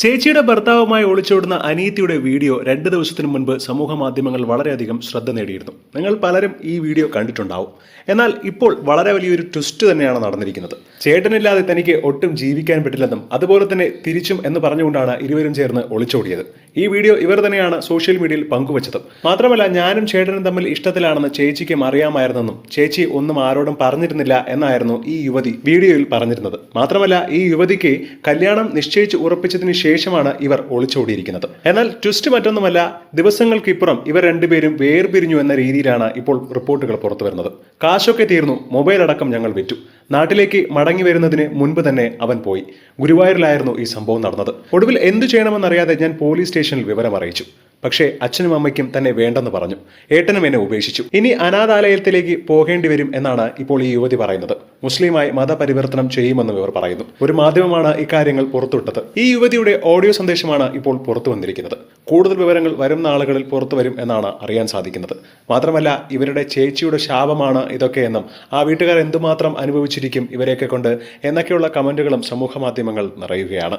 ചേച്ചിയുടെ ഭർത്താവുമായി ഒളിച്ചോടുന്ന അനീതിയുടെ വീഡിയോ രണ്ട് ദിവസത്തിന് മുൻപ് സമൂഹ മാധ്യമങ്ങൾ വളരെയധികം ശ്രദ്ധ നേടിയിരുന്നു. നിങ്ങൾ പലരും ഈ വീഡിയോ കണ്ടിട്ടുണ്ടാവും. എന്നാൽ ഇപ്പോൾ വളരെ വലിയൊരു ട്വിസ്റ്റ് തന്നെയാണ് നടന്നിരിക്കുന്നത്. ചേട്ടനില്ലാതെ തനിക്ക് ഒട്ടും ജീവിക്കാൻ പറ്റില്ലെന്നും അതുപോലെ തന്നെ തിരിച്ചും എന്ന് പറഞ്ഞുകൊണ്ടാണ് ഇരുവരും ചേർന്ന് ഒളിച്ചോടിയത്. ഈ വീഡിയോ ഇവർ തന്നെയാണ് സോഷ്യൽ മീഡിയയിൽ പങ്കുവച്ചത്. മാത്രമല്ല ഞാനും ചേട്ടനും തമ്മിൽ ഇഷ്ടത്തിലാണെന്ന് ചേച്ചിക്കും അറിയാമായിരുന്നെന്നും ചേച്ചി ഒന്നും ആരോടും പറഞ്ഞിരുന്നില്ല എന്നായിരുന്നു ഈ യുവതി വീഡിയോയിൽ പറഞ്ഞിരുന്നത്. മാത്രമല്ല ഈ യുവതിക്ക് കല്യാണം നിശ്ചയിച്ച് ഉറപ്പിച്ചതിന് ശേഷമാണ് ഇവർ ഒളിച്ചോടിയിരിക്കുന്നത്. എന്നാൽ ട്വിസ്റ്റ് മറ്റൊന്നുമല്ല ദിവസങ്ങൾക്കിപ്പുറം ഇവർ രണ്ടുപേരും വേർപിരിഞ്ഞു എന്ന രീതിയിലാണ് ഇപ്പോൾ റിപ്പോർട്ടുകൾ പുറത്തു വരുന്നത്. കാശൊക്കെ തീർന്നു മൊബൈൽ അടക്കം ഞങ്ങൾ വിറ്റു. നാട്ടിലേക്ക് മടങ്ങി വരുന്നതിന് മുൻപ് തന്നെ അവൻ പോയി. ഗുരുവായൂരിലായിരുന്നു ഈ സംഭവം നടന്നത്. ഒടുവിൽ എന്തു ചെയ്യണമെന്നറിയാതെ ഞാൻ പോലീസ് സ്റ്റേഷനിൽ വിവരം അറിയിച്ചു. പക്ഷേ അച്ഛനും അമ്മയ്ക്കും തന്നെ വേണ്ടെന്ന് പറഞ്ഞു. ഏട്ടനും എന്നെ ഉപേക്ഷിച്ചു. ഇനി അനാഥാലയത്തിലേക്ക് പോകേണ്ടി വരും എന്നാണ് ഇപ്പോൾ ഈ യുവതി പറയുന്നത്. മുസ്ലിമായി മതപരിവർത്തനം ചെയ്യുമെന്നും ഇവർ പറയുന്നു. ഒരു മാധ്യമമാണ് ഇക്കാര്യങ്ങൾ പുറത്തുവിട്ടത്. ഈ യുവതിയുടെ ഓഡിയോ സന്ദേശമാണ് ഇപ്പോൾ പുറത്തു വന്നിരിക്കുന്നത് കൂടുതൽ വിവരങ്ങൾ വരും നാളുകളിൽ പുറത്തു വരും എന്നാണ് അറിയാൻ സാധിക്കുന്നത്. മാത്രമല്ല ഇവരുടെ ചേച്ചിയുടെ ശാപമാണ് ഇതൊക്കെയെന്നും ആ വീട്ടുകാർ എന്തുമാത്രം അനുഭവിച്ചിരിക്കും ഇവരെയൊക്കെ കൊണ്ട് എന്നൊക്കെയുള്ള കമന്റുകളും സമൂഹ മാധ്യമങ്ങൾ നിറയുകയാണ്.